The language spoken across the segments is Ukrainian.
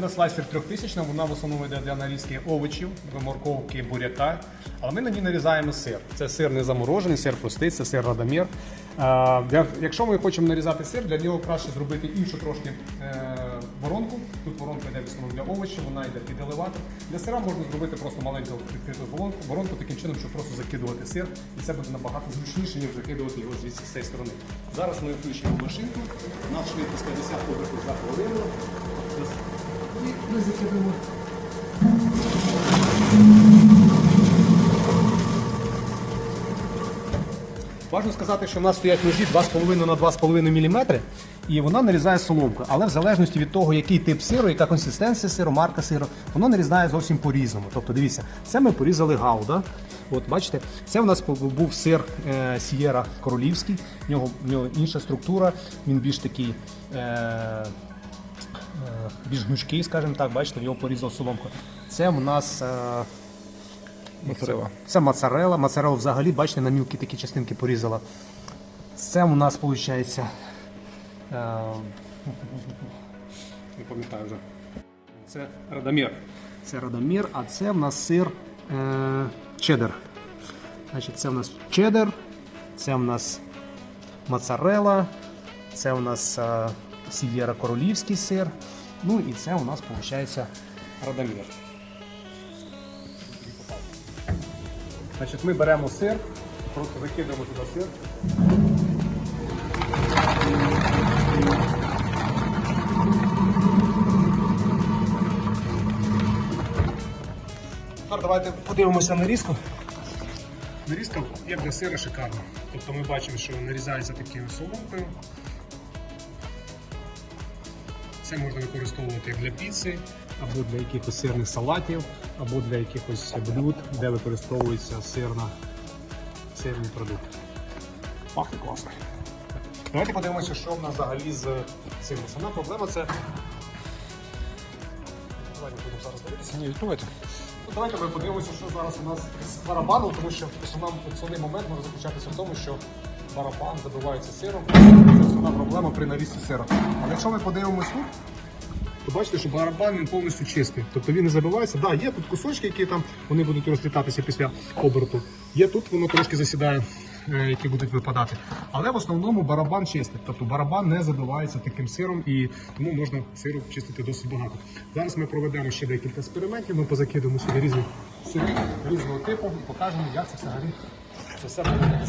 Машина слайсер 3000, вона в основному йде для нарізки овочів, морковки, буряка. Але ми на ній нарізаємо сир. Це сир не заморожений, сир простий, це сир радомір. Якщо ми хочемо нарізати сир, для нього краще зробити іншу трошки е, воронку. Тут воронка йде в основному для овочів, вона йде під елеватор. Для сира можна зробити просто маленьку відкриту воронку, таким чином, щоб просто закидувати сир. І це буде набагато зручніше, ніж закидувати його з цієї сторони. Зараз ми включимо машинку. У нас швидкість 50 обертів за хвилину. І закидуємо. Важно сказати, що в нас стоять ножі 2,5 на 2,5 мм, і вона нарізає соломку. Але в залежності від того, який тип сиру, яка консистенція сиру, марка сиру, воно нарізає зовсім по-різному. Тобто, дивіться, це ми порізали гауда. От бачите, це у нас був сир е, Сієра Королівський, в нього, в нього інша структура, він більш такий. Е, більш гнучкий, скажімо так, бачите, в нього порізав соломку. Це у нас е, Моцарелла. це моцарела. Моцарелу взагалі, бачите, на мілкі такі частинки порізала. Це у нас виходить. Е, не пам'ятаю вже. Це радомір. Це радомір, а це в нас сир е, чеддер. Значить, це в нас чеддер, це в нас моцарела, це у нас е, сієра королівський сир. Ну і це у нас виходить радомір. Значить, ми беремо сир, просто закидаємо туди сир. Тепер давайте подивимося нарізку. Нарізка як для сира шикарна. Тобто ми бачимо, що нарізається такою соломкою. Це можна використовувати для піци, або для якихось сирних салатів, або для якихось блюд, де використовується сирна, сирний продукт. Пахне класно. Давайте подивимося, що в нас взагалі з цим. Основна проблема це. Давайте будемо зараз дивитися. Ні, відкривайте. Ну, давайте ми подивимося, що зараз у нас з барабаном, тому що основний момент може заключатися в тому, що барабан забивається сиром. Це основна проблема при нарізці сира. Але якщо ми подивимось тут, то бачите, що барабан він повністю чистий. Тобто він не забивається. Так, да, є тут кусочки, які там вони будуть розлітатися після оберту. Є тут воно трошки засідає, е, які будуть випадати. Але в основному барабан чистий. Тобто барабан не забивається таким сиром і тому можна сиру чистити досить багато. Зараз ми проведемо ще декілька експериментів. Ми позакидуємо сюди різні сири різного типу і покажемо, як це взагалі це все буде.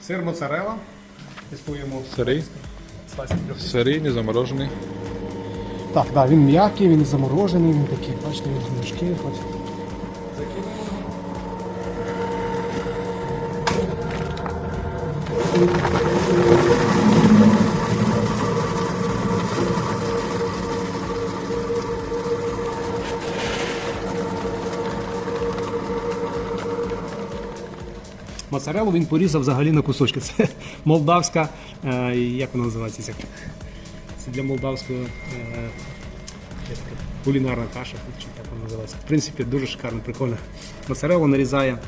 Сир моцарела. Тестуємо Сирий. Сирий, не заморожений. Так, да, він м'який, він заморожений, він такий, бачите, він гнучкий, хоч. Моцарелу він порізав взагалі на кусочки. Це молдавська, е, як вона називається? ця? Це для молдавського е, кулінарна каша, чи як вона називається. В принципі, дуже шикарно, прикольно. Моцарелла нарізає.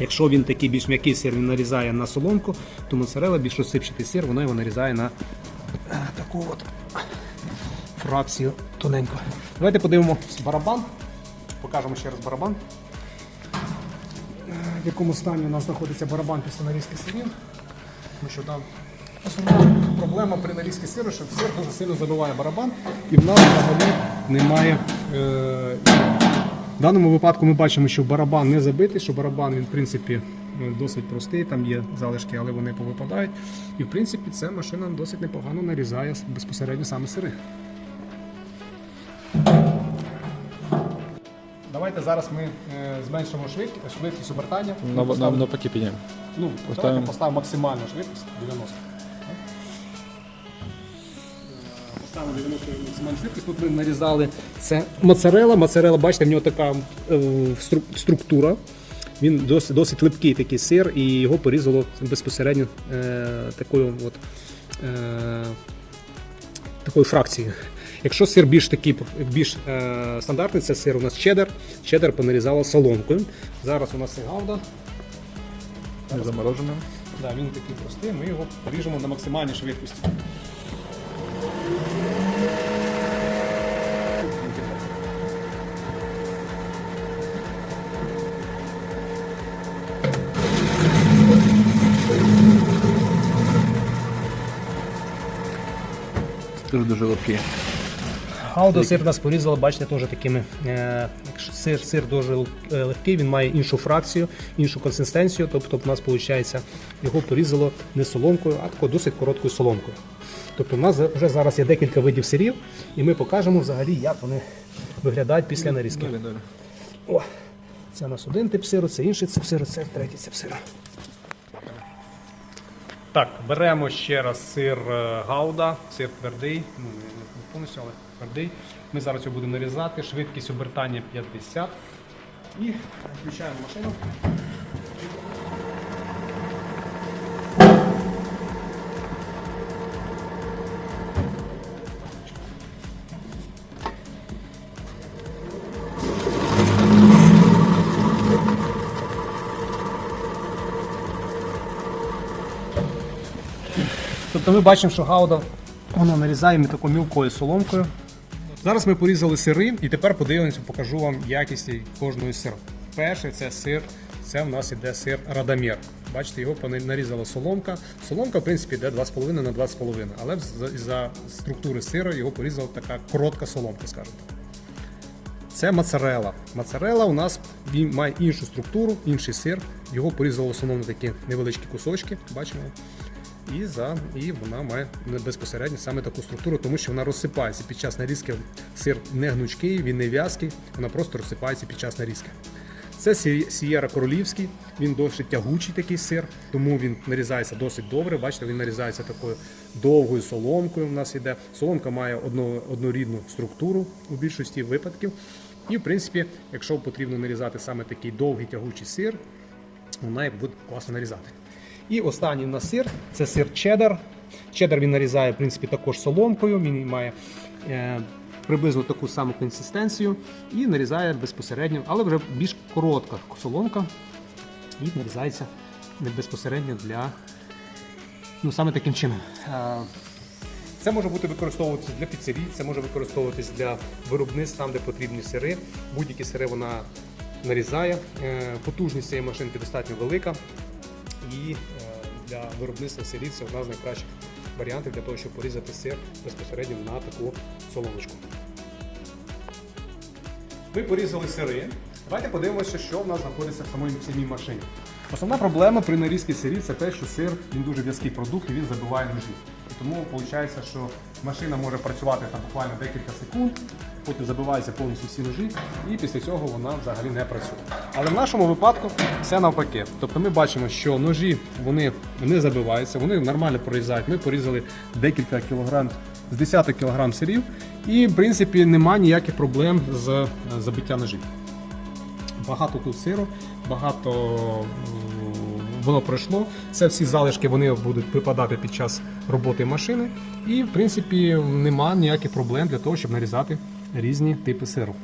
Якщо він такий більш м'який сир, він нарізає на соломку, то моцарелла більш розсипчатий сир, вона його нарізає на е, таку от фракцію тоненько. Давайте подивимося барабан. Покажемо ще раз барабан. Е, В якому стані у нас знаходиться барабан після нарізки сирів. Тому що там основна проблема при нарізці сиру, що сир дуже сильно забиває барабан, і в нас взагалі немає. Е, в даному випадку ми бачимо, що барабан не забитий, що барабан він в принципі е, досить простий, там є залишки, але вони повипадають. І в принципі ця машина досить непогано нарізає безпосередньо саме сири. Давайте зараз ми е, зменшимо швидкість, швидкість обертання. Ми На, на, поставимо- навпаки підняємо. Ну, Поставимо. давайте поставимо максимальну швидкість 90. Поставимо 90 максимальну швидкість. Тут ми нарізали це моцарела. Моцарела, бачите, в нього така е, стру- структура. Він досить, досить липкий такий сир, і його порізало безпосередньо е, такою от, е, такою фракцією. Якщо сир більш такий більш е, стандартний, це сир у нас чеддер. Чеддер понарізало соломкою. Зараз у нас і гауда. Не замороженим. Да, він такий простий, ми його ріжемо на максимальній швидкості. Дуже дуже Гауда сир нас порізали, бачите, теж такими. Е, сир, сир дуже е, легкий, він має іншу фракцію, іншу консистенцію. Тобто в нас виходить, його порізало не соломкою, а такою досить короткою соломкою. Тобто в нас вже зараз є декілька видів сирів, і ми покажемо взагалі, як вони виглядають після нарізки. Далі, далі. О, це у нас один тип сиру, це інший тип сиру, це третій тип сиру. Так, беремо ще раз сир е, гауда, сир твердий, ну повністю, але твердий. Ми зараз його будемо нарізати, швидкість обертання 50. І включаємо машину. Тобто ми бачимо, що гауда вона нарізає ми такою мілкою соломкою. Зараз ми порізали сири і тепер подивимося, покажу вам якість кожної сиру. Перший це сир, це в нас іде сир Радамір. Бачите, його нарізала соломка. Соломка, в принципі, йде 2,5 на 2,5, але за- структури сира його порізала така коротка соломка, скажімо так. Це моцарела. Моцарела у нас він має іншу структуру, інший сир. Його порізали в основному такі невеличкі кусочки, бачимо. І, за, і вона має безпосередньо саме таку структуру, тому що вона розсипається під час нарізки. Сир не гнучкий, він не в'язкий, вона просто розсипається під час нарізки. Це Сієра Королівський, він досить тягучий такий сир, тому він нарізається досить добре. Бачите, він нарізається такою довгою соломкою. У нас іде. Соломка має одно, однорідну структуру у більшості випадків. І, в принципі, якщо потрібно нарізати саме такий довгий тягучий сир, вона буде класно нарізати. І останній у нас сир це сир чеддер. Чеддер він нарізає, в принципі, також соломкою. Він має е, приблизно таку саму консистенцію і нарізає безпосередньо, але вже більш коротка соломка. І нарізається безпосередньо для ну, саме таким чином. Е, Це може бути використовуватися для піцерій, це може використовуватись для виробництв там, де потрібні сири. Будь-які сири вона нарізає. Е, Потужність цієї машинки достатньо велика. І е, для виробництва сирів це одна з найкращих варіантів для того, щоб порізати сир безпосередньо на таку соломочку. Ми порізали сири. Давайте подивимося, що в нас знаходиться в самій самій машині. Основна проблема при нарізці сирів це те, що сир він дуже в'язкий продукт і він забиває ножі. Тому виходить, що машина може працювати там буквально декілька секунд, потім забиваються повністю всі ножі, і після цього вона взагалі не працює. Але в нашому випадку все навпаки. Тобто ми бачимо, що ножі вони не забиваються, вони нормально прорізають. Ми порізали декілька кілограм з десяток кілограм сирів, і в принципі немає ніяких проблем з е, забиттям ножів. Багато тут сиру, багато воно пройшло. Це всі залишки вони будуть випадати під час роботи машини. І, в принципі, нема ніяких проблем для того, щоб нарізати різні типи сиру.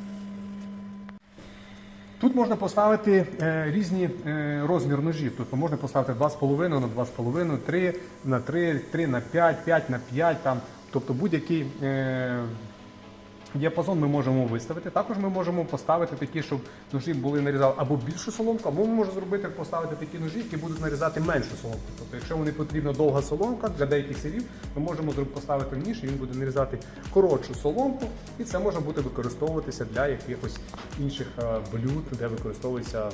Тут можна поставити е, різні е, розмір ножів. Тобто можна поставити 2,5 на 2,5, 3 на 3, 3 на 5, 5 на 5. Там. Тобто будь-який е, діапазон ми можемо виставити. Також ми можемо поставити такі, щоб ножі були нарізали або більшу соломку, або ми можемо зробити поставити такі ножі, які будуть нарізати меншу соломку. Тобто, якщо вони потрібна довга соломка для деяких сирів, ми можемо поставити ніж, і він буде нарізати коротшу соломку, і це може бути використовуватися для якихось інших е, блюд, де використовується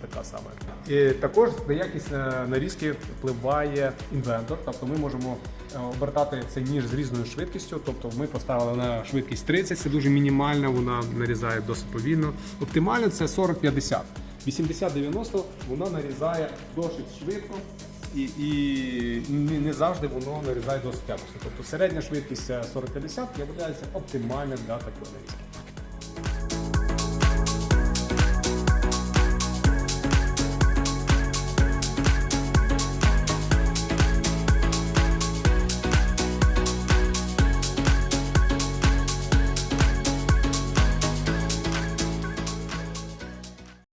така сама. І також на якість е, нарізки впливає інвентор, тобто ми можемо обертати цей ніж з різною швидкістю. Тобто ми поставили на швидкість 30, це дуже мінімальна, вона нарізає досить повільно. Оптимально це 40-50. 80-90 вона нарізає досить швидко. І, і не, завжди воно нарізає досить якісно. Тобто середня швидкість е, 40-50 є оптимальна для такої нарізки.